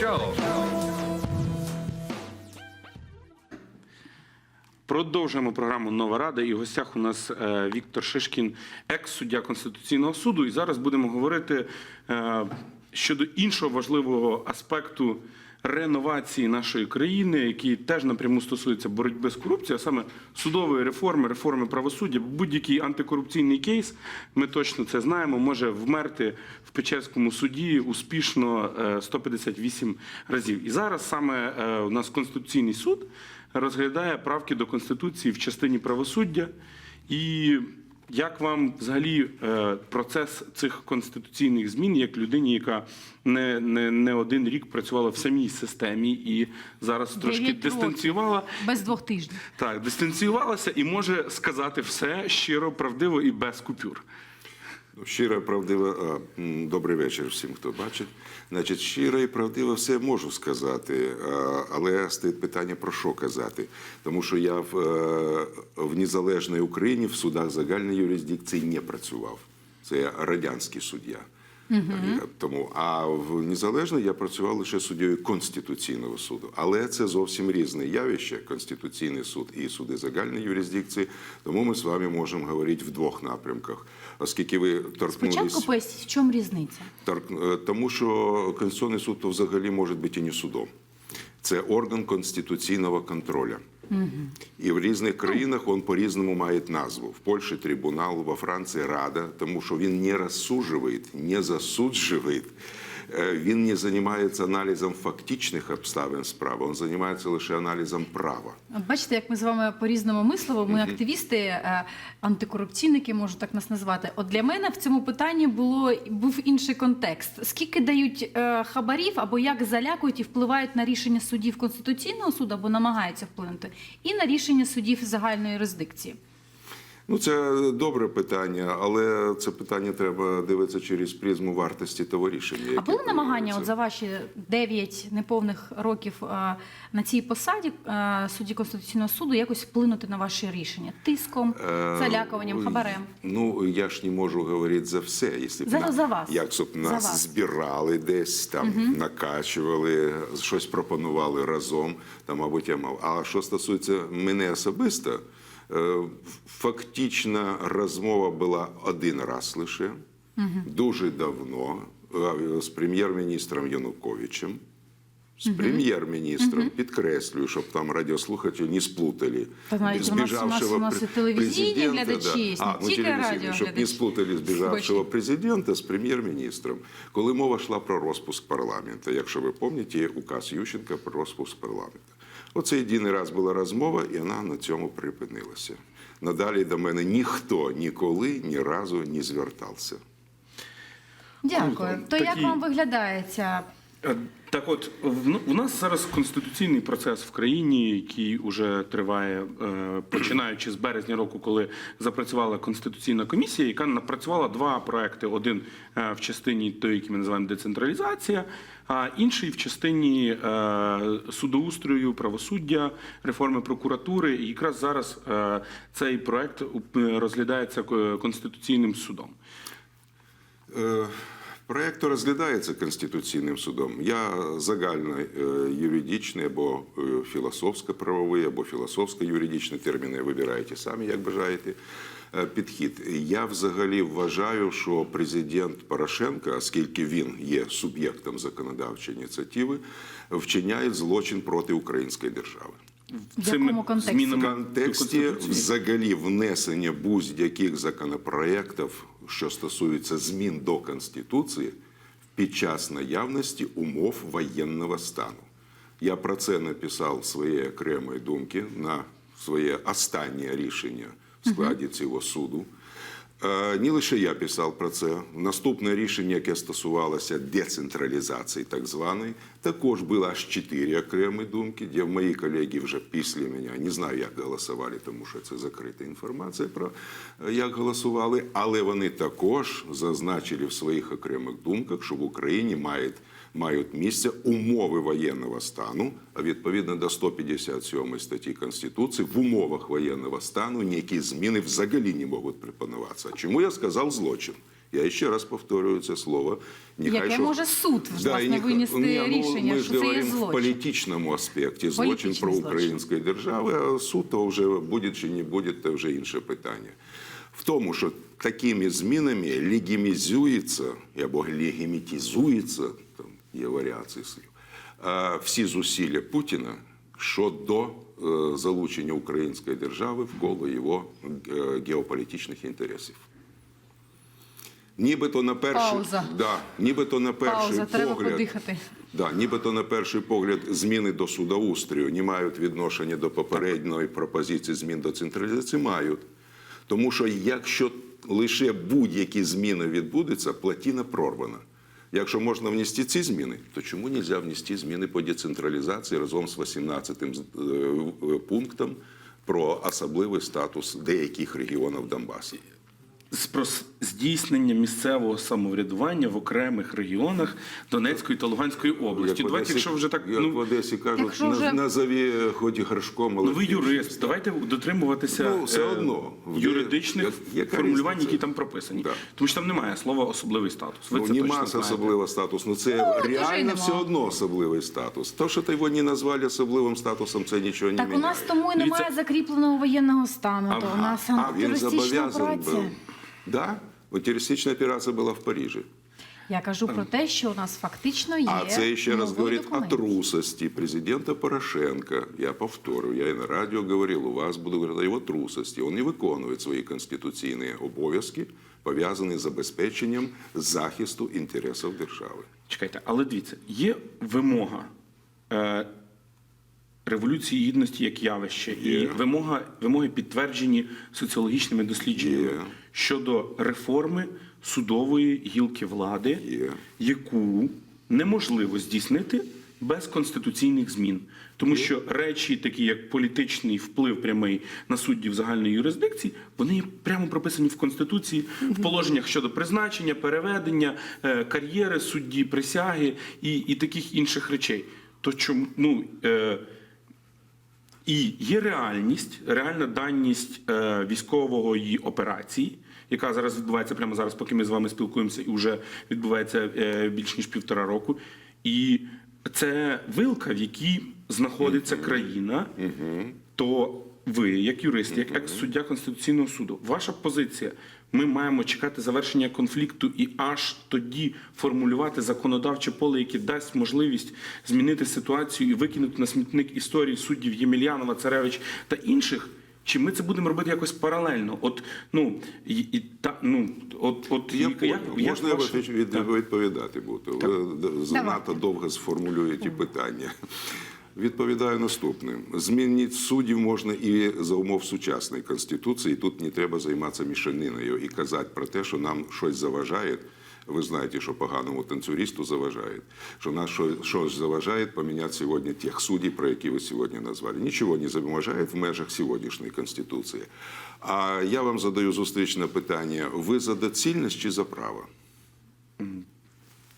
Show. Продовжуємо програму Нова Рада. І в гостях у нас е, Віктор Шишкін, екс-суддя Конституційного суду. І зараз будемо говорити е, щодо іншого важливого аспекту реновації нашої країни, який теж напряму стосується боротьби з корупцією, а саме судової реформи, реформи правосуддя. Будь-який антикорупційний кейс, ми точно це знаємо, може вмерти в Печерському суді успішно е, 158 разів. І зараз саме е, у нас Конституційний суд розглядає правки до Конституції в частині правосуддя. І як вам взагалі е, процес цих конституційних змін, як людині, яка не, не, не один рік працювала в самій системі і зараз трошки дистанціювала, Без двох тижнів. так, дистанціювалася і може сказати все щиро, правдиво і без купюр. Ну, правдива, а, добрий вечір всім, хто бачить. Значить, щиро і правдиво все можу сказати, а, але стоїть питання про що казати. Тому що я в, е, в незалежній Україні в судах загальної юрисдикції не працював. Це я радянський суддя. Тому, а в незалежній я працював лише суддєю Конституційного суду. Але це зовсім різне явище Конституційний суд і суди загальної юрисдикції. Тому ми з вами можемо говорити в двох напрямках. Оскільки ви торкнулись... Спочатку поясніть, в чому різниця? Торк- е, Тому що Конституційний суд то взагалі може бути і не судом. Це орган конституційного контролю. І в різних країнах він по-різному має назву. В Польщі трибунал, во Франції Рада, тому що він не розсуджує, не засуджує. Е, Він не займається аналізом фактичних обставин справи, він займається лише аналізом права. Бачите, як ми з вами по-різному мислимо. Ми активісти, е, антикорупційники, можу так нас назвати. От для мене в цьому питанні було був інший контекст. Скільки дають е, хабарів або як залякують і впливають на рішення судів Конституційного суду або намагаються вплинути, і на рішення судів загальної юрисдикції. Ну, це добре питання, але це питання треба дивитися через призму вартості того рішення. А були намагання, от за ваші 9 неповних років е, на цій посаді е, судді Конституційного суду якось вплинути на ваші рішення тиском, Е, залякуванням, хабарем? Ну, я ж не можу говорити за все. Якщо б За- на- за вас. Як б нас вас. збирали десь, там, накачували, щось пропонували разом, там, мабуть, я мав. А що стосується мене особисто, е, фактична розмова була один раз лише, дуже давно, е, з прем'єр-міністром Януковичем. З прем'єр-міністром підкреслюю, щоб там радіослухачі не сплутали. Та навіть у нас- у нас- у нас телевізійні глядачі є, А, не ну, тільки телевізійні, щоб не сплутали збіжавшого президента з прем'єр-міністром, коли мова йшла про розпуск парламенту. Якщо ви пам'ятаєте, є указ Ющенка про розпуск парламенту. Оце єдиний раз була розмова, і вона на цьому припинилася. Надалі до мене ніхто ніколи ні разу не звертався. Дякую. Круто. То як Такі- вам виглядає ця Так от, в, ну, у нас зараз конституційний процес в країні, який уже триває, е, починаючи з березня року, коли запрацювала конституційна комісія, яка напрацювала два проекти: один е, в частині той, який ми називаємо децентралізація, а інший в частині е, судоустрою, правосуддя, реформи прокуратури. І якраз зараз е, цей проект е, розглядається е, конституційним судом. Проєкт розглядається Конституційним судом. Я загально е, юридичний або е, філософсько-правовий, або філософсько-юридичний терміни вибираєте самі, як бажаєте. е, Підхід. Я взагалі вважаю, що президент Порошенко, оскільки він є суб'єктом законодавчої ініціативи, вчиняє злочин проти української держави. В Цими якому контексті? Змінами контексті взагалі внесення будь-яких законопроєктів, що стосуються змін до Конституції, під час наявності умов воєнного стану. Я про це написав свої окремої думки на своє останнє рішення в складі цього суду. Е, Не лише я писав про це. Наступне рішення, яке стосувалося децентралізації, так званої, також було аж чотири окремі думки, де мої колеги вже після мене не знаю, як голосували, тому що це закрита інформація про е, як голосували, але вони також зазначили в своїх окремих думках, що в Україні мають мають місце умови воєнного стану, а відповідно до 157 статті Конституції, в умовах воєнного стану ніякі зміни взагалі не можуть пропонуватися. Чому я сказав злочин? Я ще раз повторюю це слово. Нехай Яке може суд, Да, власне, винести Ні, ну, рішення, ми що ж це є говоримо в злочин? політичному аспекті. Злочин про української держави, а суд то вже буде чи не буде, це вже інше питання. В тому, що такими змінами легімізується або легімітизується, там є варіації слів, всі зусилля Путіна щодо е, залучення української держави в коло його е, геополітичних інтересів. Нібито на перший, Пауза. Да, нібито на перший Пауза, погляд, подихати. Да, нібито на перший погляд зміни до судоустрою не мають відношення до попередньої пропозиції змін до централізації. Мають. Тому що якщо лише будь-які зміни відбудуться, платіна прорвана. Якщо можна внести ці зміни, то чому не можна внести зміни по децентралізації разом з 18 м е, пунктом про особливий статус деяких регіонів Донбасу? Здійснення місцевого самоврядування в окремих регіонах Донецької та Луганської області. Як в Давайте, Одесі- якщо вже так як в ну, Одесі кажуть, Якщо вже- назові хоч і горшком, але ну ви юрист. більшості». Давайте дотримуватися Ну, все е, одно. Ви- юридичних Я- яка формулювань, різниця? які там прописані. Да. Тому що там немає слова особливий статус. Ви Ну, це нема точно знаєте. особливого. Ну, це дуже реально все одно особливий статус. То, що ти його не назвали особливим статусом, це нічого не Так у нас тому і немає Дивіться- закріпленого воєнного стану. То у нас А він зобов'язаний операція. був. Да? От терористична операція була в Парижі. Я кажу про те, що у нас фактично є. А це ще раз говорить о трусости президента Порошенка. Я повторю, я і на радіо говорив, у вас буду говорити о його трусості. Він не виконує свої конституційні обов'язки, пов'язані з забезпеченням захисту інтересів держави. Чекайте, але дивіться, є вимога е, революції гідності як явище, і Є. вимога, вимоги підтверджені соціологічними дослідженнями Є. щодо реформи судової гілки влади, Є. яку неможливо здійснити без конституційних змін. Тому що речі, такі як політичний вплив прямий на суддів загальної юрисдикції, вони є прямо прописані в конституції, в положеннях щодо призначення, переведення, е, кар'єри судді, присяги і, і таких інших речей. То чому ну е, і є реальність, реальна даність е, військової операції, яка зараз відбувається прямо зараз, поки ми з вами спілкуємося, і вже відбувається е, більш ніж півтора року. І це вилка, в якій знаходиться країна, то ви, як юрист, як екс-суддя Конституційного суду, ваша позиція. Ми маємо чекати завершення конфлікту і аж тоді формулювати законодавче поле, яке дасть можливість змінити ситуацію і викинути на смітник історії суддів Ємельянова, Царевич та інших. Чи ми це будемо робити якось паралельно? От ну і, і та ну от, от Я як- як Можна я ваше- від- від- відповідати буду. Ви д- занадто довго сформулюєте питання. Відповідаю наступним: змінити суддів можна і за умов сучасної конституції. Тут не треба займатися мішаниною і казати про те, що нам щось заважає. Ви знаєте, що поганому танцюристу заважає, що нас що- щось заважає поміняти сьогодні тих суддів, про які ви сьогодні назвали. Нічого не заважає в межах сьогоднішньої конституції. А я вам задаю зустрічне питання: ви за доцільність чи за право?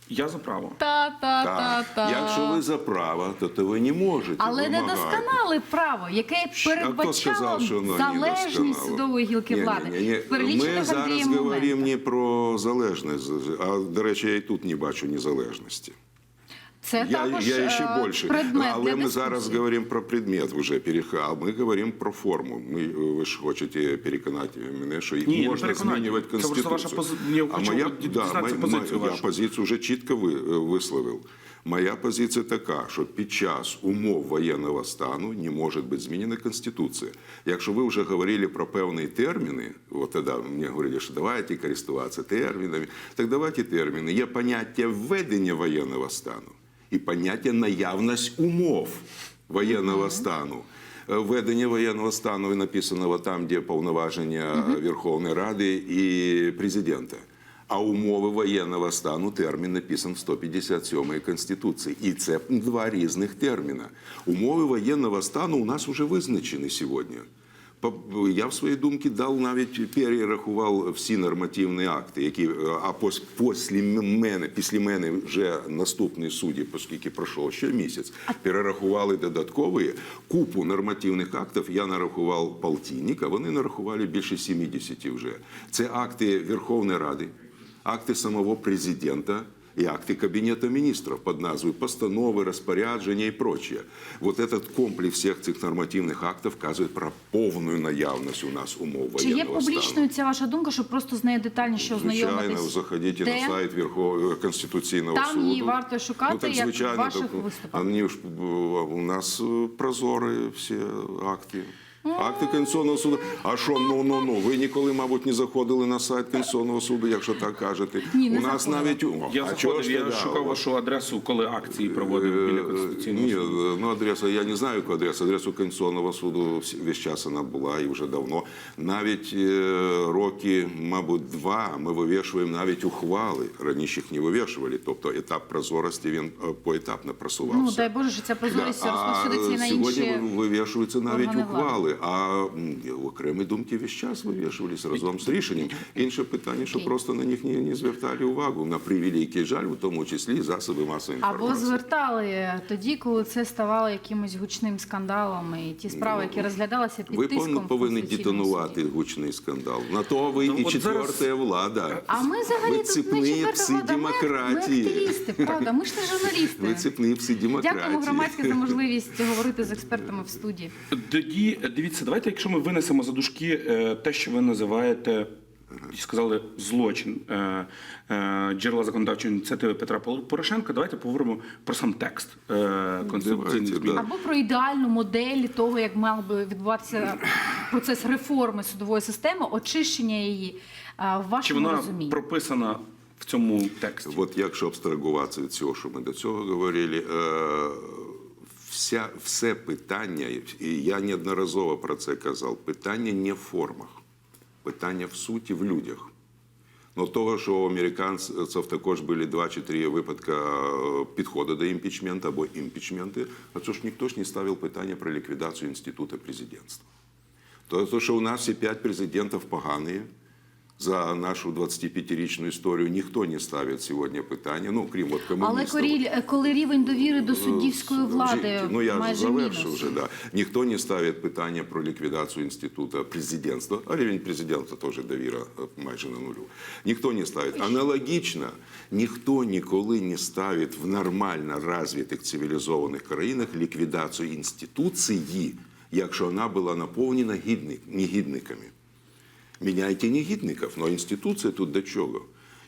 Я за право. Та-та-та-та. Якщо ви за право, то, то ви не можете. Але вимагати. недосконале право, яке А передбачало сказав, що воно залежність судової гілки Ні, влади. ні, ні, ні. Перелічених Ми зараз Андрієм говоримо моментах. не про залежність, а до речі, я і тут не бачу незалежності. Це Я, також я ще е, більше. предмет Але для ми зараз говоримо про предмет вже переха, а ми говоримо про форму. Ми, ви ж хочете переконати мене, що їх Ні, можна змінювати Це Конституцію. просто ваша пози- я а хочу моя, позицію я позицію вже чітко ви, висловив. Моя позиція така, що під час умов воєнного стану не може бути змінена Конституція. Якщо ви вже говорили про певні терміни, от тоді мені говорили, що давайте користуватися термінами, так давайте терміни. Є поняття введення воєнного стану і поняття наявність умов воєнного стану. Е, Введення воєнного стану написано там, де повноваження Верховної Ради і президента. А умови воєнного стану термін написан в 157 Конституції. І це два різних терміна. Умови воєнного стану у нас вже визначені сьогодні. Я в своїй думці дав навіть перерахував всі нормативні акти, які е, а пос- після мене, після мене вже наступні судді, оскільки пройшов ще місяць, перерахували додаткові купу нормативних актів. Я нарахував полтинник, а вони нарахували більше 70 вже. Це акти Верховної Ради. акты самого президента и акты Кабинета министров под назвой постановы, распоряджения и прочее. Вот этот комплекс всех цих нормативных актов вказывает про повную наявность у нас умов Чи є воєнного стану. публічною ця ваша думка, щоб просто з нею детальніше Звичайно, ознайомитись? заходіть Де? на сайт Верховного Конституційного Там суду. її варто шукати, ну, так, як в звичайно, ваших так, виступах. Вони ж е, у нас е, прозорі всі акти. Акти Конституційного суду. А що, ну ну ну ви ніколи, мабуть, не заходили на сайт Конституційного суду, якщо так кажете. Ні, не у нас заходила. навіть о, Я а чого заходив, ж я тоді? шукав вашу адресу, коли акції проводив біля Конституційного Ні, суду. ну адреса, я не знаю, яку адресу. Адресу Конституційного суду всі- весь час вона була і вже давно. Навіть е, роки, мабуть, два ми вивішуємо навіть ухвали. Раніше їх не вивішували. Тобто етап прозорості він е, поетапно просувався. Ну дай Боже, що ця прозорість Да, розповсюдиться і на сьогодні інші. вивішуються навіть органи влади. ухвали, а окремі думки весь час вивішувалися разом з рішенням. Інше питання, що просто на них не, не звертали увагу, на превеликий жаль, в тому числі засоби масової інформації. Або звертали тоді, коли це ставало якимось гучним скандалом, і ті справи, які розглядалися під Ви тиском. повинні, повинні детонувати гучний скандал. На то ви Ну, і четверта зараз- влада. А ми взагалі тут не четверта влада, ми- Ми активісти, правда? Ми ж не журналісти. Ви цепні пси демократії. Дякуємо громадське за можливість говорити з експертами в студії. Тоді дивіться, давайте, якщо ми винесемо за дужки е, те, що ви називаєте. Сказали злочин е, е, джерела законодавчої ініціативи Петра Порошенка. Давайте поговоримо про сам текст конституційних змін. Або про ідеальну модель того, як мав би відбуватися процес реформи судової системи, очищення її в Чи вашому вона розумінні. прописана в цьому тексті? От якщо абстрагуватися від цього, що ми до цього говорили, е, вся, все питання, і я неодноразово про це казав, питання не в формах, питання в суті, в людях. Ну, того, що у американців також були два чи три випадки е, підходу до імпічменту або імпічменти, а це ж ніхто ж не ставив питання про ліквідацію інституту президентства. То, що у нас всі п'ять президентів погані, за нашу 25-річну історію ніхто не ставить сьогодні питання, ну, крім от Але комуністів. коріль, е, коли рівень довіри до суддівської влади Ну, я майже завершу мінус. вже, да. Ніхто не ставить питання про ліквідацію інституту президентства, а рівень президента теж довіра е, майже на нулю. Ніхто не ставить. Аналогічно, ніхто ніколи не ставить в нормально розвитих цивілізованих країнах ліквідацію інституції, якщо вона була наповнена гідник, негідниками. Міняйте негідників, але інституція тут до чого?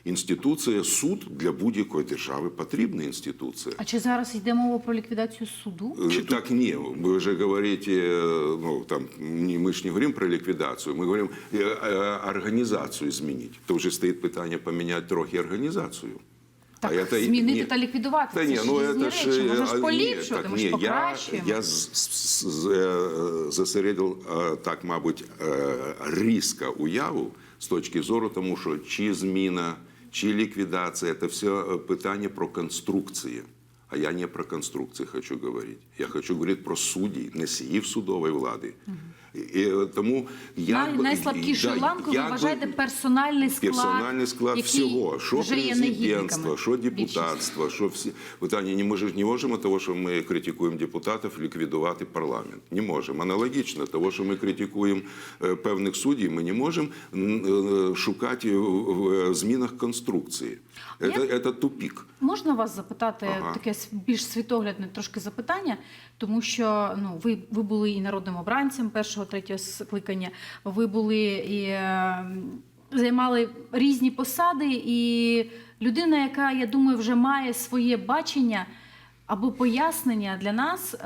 Інституція, суд для будь-якої держави потрібна інституція. А чи зараз йде мова про ліквідацію суду? Э, Так не, вы же говорите, э, ну там не, мы ж не говорим про ликвидацию, мы говорим э, э, организацию изменить. То вже стоїть питання поміняти трохи організацію. Так, это- змінити ні. та ліквідувати. Та це ні, ж ну різні ж, речі. Може а, ж поліпшувати, ж я, покращуємо. я з- з- з- е, зосередив е, так, мабуть, е, різко уяву з точки зору, тому що чи зміна, чи ліквідація це все е, питання про конструкції. А я не про конструкції хочу говорити. Я хочу говорити про судді, носіїв судової влади. І, е, тому я найслабкішою да, ланкою ви вважаєте персональний склад, персональний склад всього, що президентство, що депутатство, що всі питання. Не ми ж не можемо того, що ми критикуємо депутатів, ліквідувати парламент. Не можемо. Аналогічно того, що ми критикуємо е, певних суддів, ми не можемо е, шукати в в змінах конструкції. Це, це тупік. Можна вас запитати Ага. таке більш світоглядне трошки запитання, тому що ну ви, ви були і народним обранцем першого третього скликання, ви були і е, займали різні посади, і людина, яка я думаю, вже має своє бачення або пояснення для нас. е,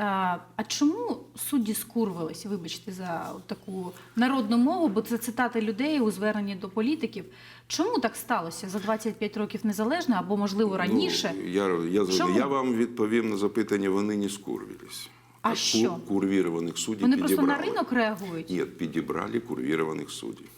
А чому судді скурвилися? Вибачте за таку народну мову, бо це цитати людей у зверненні до політиків. Чому так сталося за 25 років незалежно, або можливо раніше? Ну, я, я, я вам відповім на запитання, вони не скурвились. А що? курвірованих суддів Вони просто на ринок реагують. Нет, підібрали курвірованих суддів.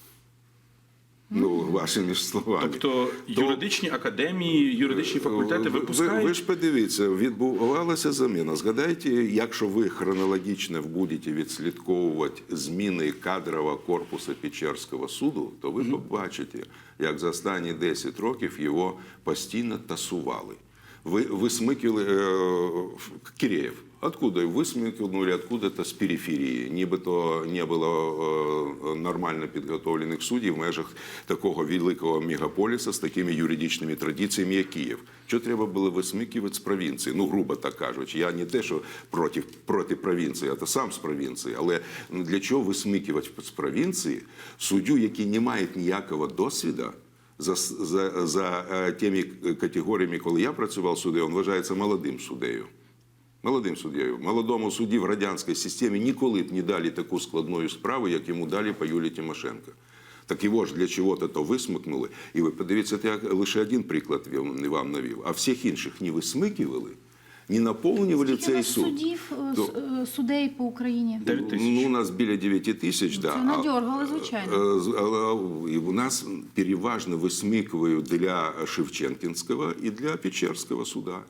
Ну, вашими словами. Тобто юридичні академії, юридичні факультети Ви- Ви, ви ж подивіться, відбувалася заміна. Згадайте, якщо ви хронологічно будете відслідковувати зміни кадрового корпусу Печерського суду, то ви побачите, як за останні 10 років його постійно тасували. Ви висмикали е, Киреєв. Откуда высмыкнули откуда-то с периферии, нібито не було е, нормально підготовлених суддів в межах такого великого мегаполіса з такими юридичними традиціями, як Київ. Що треба було висмикувати з провінції? Ну, грубо так кажучи. Я не те, що проти, проти провінції, а то сам з провінції. Але ну, для чого висмикувати з провінції суддю, який не має ніякого досвіду, за, за, за е, тими категоріями, коли я працював суддею, він вважається молодим суддею. Молодим суддєю. Молодому судді в радянській системі ніколи б не дали таку складну справу, як йому дали по Юлії Тимошенко. Так його ж для чого-то то висмикнули. І ви подивіться, я лише один приклад вам- вам навів. А всіх інших не висмикували, не наповнювали Скільки цей суд. суддів, е, То- е, судей по Україні? 9 тисяч. Ну, у нас біля 9 тисяч, да. Це надьоргали, звичайно. Але І у нас переважно висмикують для Шевченкінського і для Печерського суда.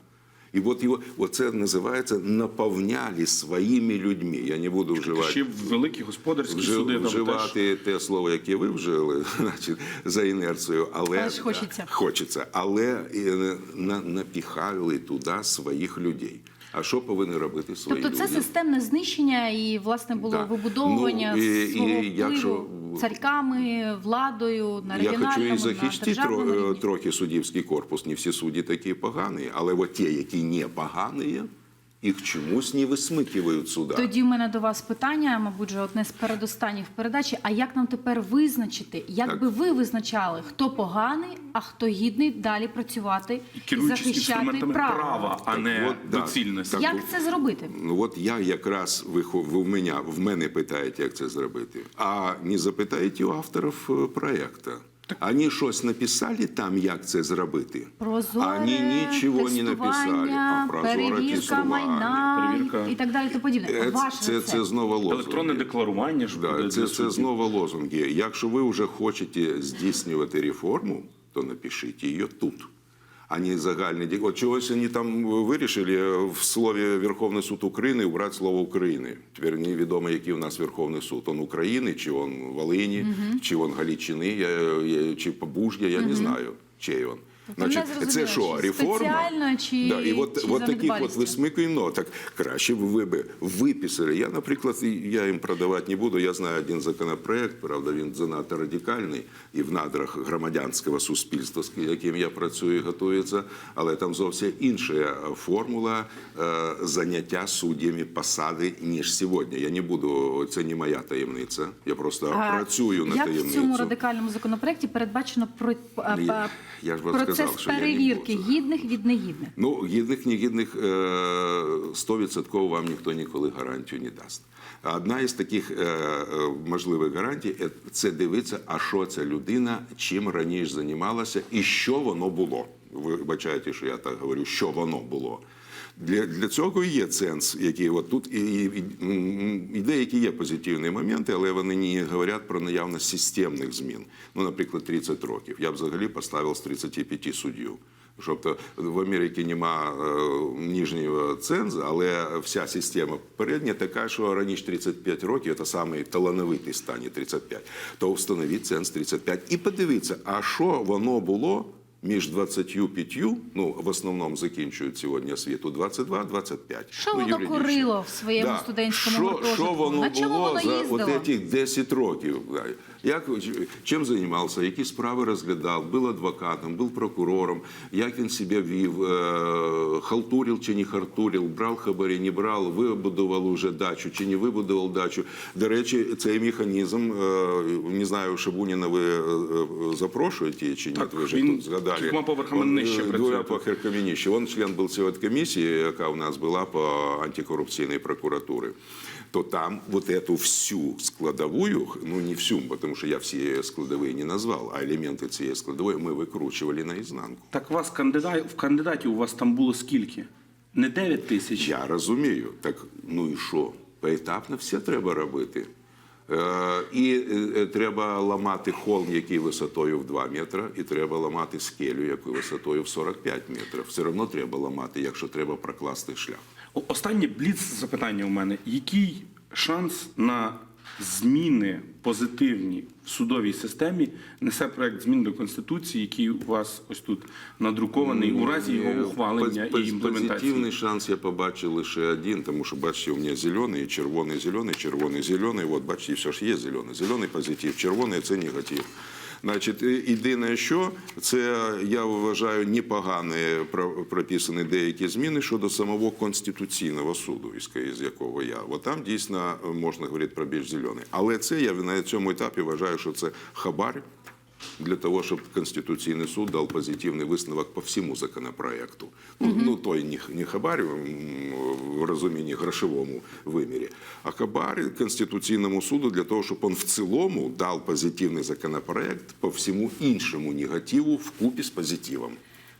І от його, оце називається наповняли своїми людьми. Я не буду вживати. Ще великі господарські Вжив- суди там теж. вживати те слово, яке ви вжили, значить, за інерцією, але, Але ж хочеться. Да, хочеться. Але е, на, напіхали туди своїх людей. А що повинні робити свої Тобто це люди? системне знищення і власне було Да. вибудовування Ну, і- свого і впливу якщо- царьками, владою на Я хочу і захистити тро- трохи суддівський корпус. Не всі судді такі погані, але от ті, які не погані, їх чомусь не висмикують сюди. Тоді в мене до вас питання, мабуть, же одне з передостанніх в передачі. А як нам тепер визначити, як Так. би ви визначали, хто поганий, а хто гідний далі працювати І і захищати інструментами право? права, а не от, да. доцільності. Так. Як це зробити? Ну от я якраз вихов... ви в мене, в мене питаєте, як це зробити. А не запитаєте у авторів е, проекту. Вони щось написали там, як це зробити? Прозоре, Вони нічого не написали. А прозоре перевірка майна перевірка. і так далі. То подібне. Е, Ваш Це, рецепт. це знову лозунги. Електронне декларування ж буде Да, це, це знову лозунги. Якщо ви вже хочете здійснювати реформу, то напишіть її тут. А не загальний дік. От чогось вони там вирішили в слові Верховний суд України убрати слово України. Тепер невідомо, який у нас Верховний суд. Он України, чи он Волині, чи он Галичини, я, я, чи Побужня, я не знаю, чий он. Тобто зрозуміло, це що, реформа? чи- да, і от, чи от таких от висмикуємо, так краще б ви би виписали. Я, наприклад, я їм продавати не буду. Я знаю один законопроект, правда, він занадто радикальний і в надрах громадянського суспільства, з яким я працюю, готується, але там зовсім інша формула е, заняття суддями посади, ніж сьогодні. Я не буду, це не моя таємниця. Я просто А працюю на як в цьому радикальному законопроекті передбачено про, Я- я ж вам процес сказав, що я не перевірки можу. гідних від негідних? Ну, гідних, негідних стовідсотково 100% вам ніхто ніколи гарантію не дасть. Одна із таких е, е, можливих гарантій е, це дивитися, а що ця людина, чим раніше займалася і що воно було. Ви бачаєте, що я так говорю, що воно було. Для, для цього і є ценз, який от тут і, і, і, деякі є позитивні моменти, але вони не говорять про наявність системних змін. Ну, наприклад, 30 років. Я б взагалі поставив з 35 суддів. Тобто в Америці нема е, ніжнього цензу, але вся система передня така, що раніше 35 років це саме талановитий стані 35, то встановіть ценз 35 і подивіться, а що воно було між 25, ну в основному закінчують сьогодні освіту 22-25. Що ну, воно юридично. курило в своєму студентському що, гуртожитку? Що воно На чому було воно за от ці 10 років? Як, чим займався, які справи розглядав, був адвокатом, був прокурором, як він себе вів, е, халтурив чи не халтурив, брав хабарі, не брав, вибудував уже дачу чи не вибудував дачу. До речі, цей механізм, е, не знаю, Шабуніна ви е, запрошуєте чи ні, Так, ви він тут згадали. кількома поверхами нижче працює поверхами нижче. Він член був цієї комісії, яка у нас була по антикорупційній прокуратурі То там вот эту всю складовую, ну не всю, потому что я все складовые не назвал, а элементы цієї складової ми викручували наізнанку. Так вас кандидат, в кандидаті у вас там було скільки? Не 9 тисяч? Я розумію. Так ну і що? Поетапно все треба робити. Е, і е, треба ламати холм, який висотою в 2 метри, і треба ламати скелю, яку висотою в 45 метрів. Все одно треба ламати, якщо треба прокласти шлях. Останнє бліц запитання у мене. Який шанс на зміни позитивні в судовій системі несе проект змін до конституції, який у вас ось тут надрукований у разі його ухвалення Поз- і імплементації. Позитивний шанс я побачив лише один, тому що бачите, у мене зелений, червоний, зелений, червоний, зелений. От бачите, все ж є зелений. Зелений позитив, червоний це негатив. Значить, єдине, що це я вважаю непогано про- прописані деякі зміни щодо самого конституційного суду, із якого я. От там дійсно можна говорити про більш зелений. Але це я на цьому етапі вважаю, що це хабар для того, щоб Конституційний суд дав позитивний висновок по всьому законопроекту. Ну, ну той не, не хабар в розумінні грошовому вимірі, а хабар Конституційному суду для того, щоб він в цілому дав позитивний законопроект по всьому іншому негативу вкупі з позитивом.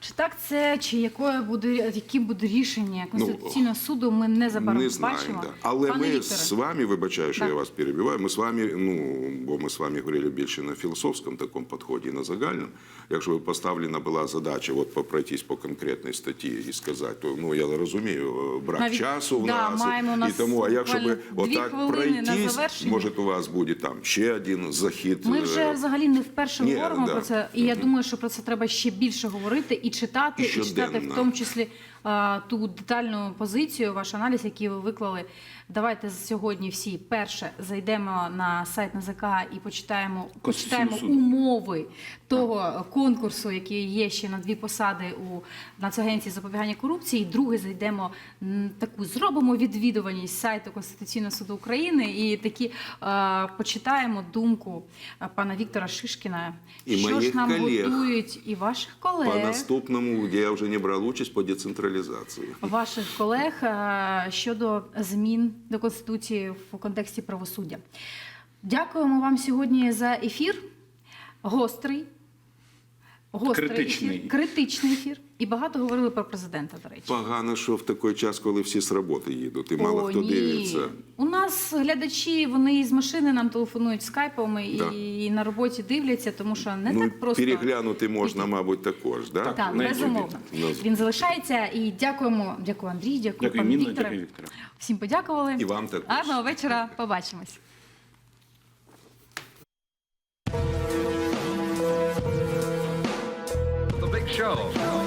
Чи так це, чи якое буде, які буде рішення Конституційного суду, ми Ну, Не знаю, бачимо. да. але Пане ми Вікторе, з вами, вибачаю, що Так. я вас перебиваю. Ми з вами, ну бо ми з вами говорили більше на філософському такому підході, на загальному. Якщо б поставлена була задача от пройтись по конкретній статті і сказати, то ну я розумію, брак Навіть, часу в да, нас, маємо і нас тому. А якщо дві отак пройтись, може у вас буде там ще один захід. Ми е, вже взагалі не вперше Ні, говоримо да. про це, і я думаю, що про це треба ще більше говорити і читати, І і, читати в тому числі а, ту детальну позицію, ваш аналіз, який ви виклали. Давайте сьогодні всі перше зайдемо на сайт НАЗК і почитаємо, почитаємо умови того конкурсу, який є ще на дві посади у Нацагенції запобігання корупції. І друге зайдемо таку зробимо відвідуваність сайту Конституційного суду України і такі е, почитаємо думку пана Віктора Шишкіна, І що ж нам колег. готують, і ваших колег. Наступному, де я вже не брав участь по децентралізації. Ваших колег е, щодо змін до конституції в контексті правосуддя. Дякуємо вам сьогодні за ефір. Гострий, гострий Критичний. ефір, критичний ефір. І багато говорили про президента, до речі. Погано, що в такий час, коли всі з роботи їдуть, і мало О, хто ні. дивиться. У нас глядачі, вони із машини нам телефонують скайпами і, Да. і на роботі дивляться, тому що не ну, так просто. переглянути можна, мабуть, також. Да? Так. Так, безумовно. Він залишається і дякуємо. Дякую, Андрій, дякую, Дякую, дякую, Вікторе. Всім подякували. І вам також. Гарного вечора. Побачимось. Show.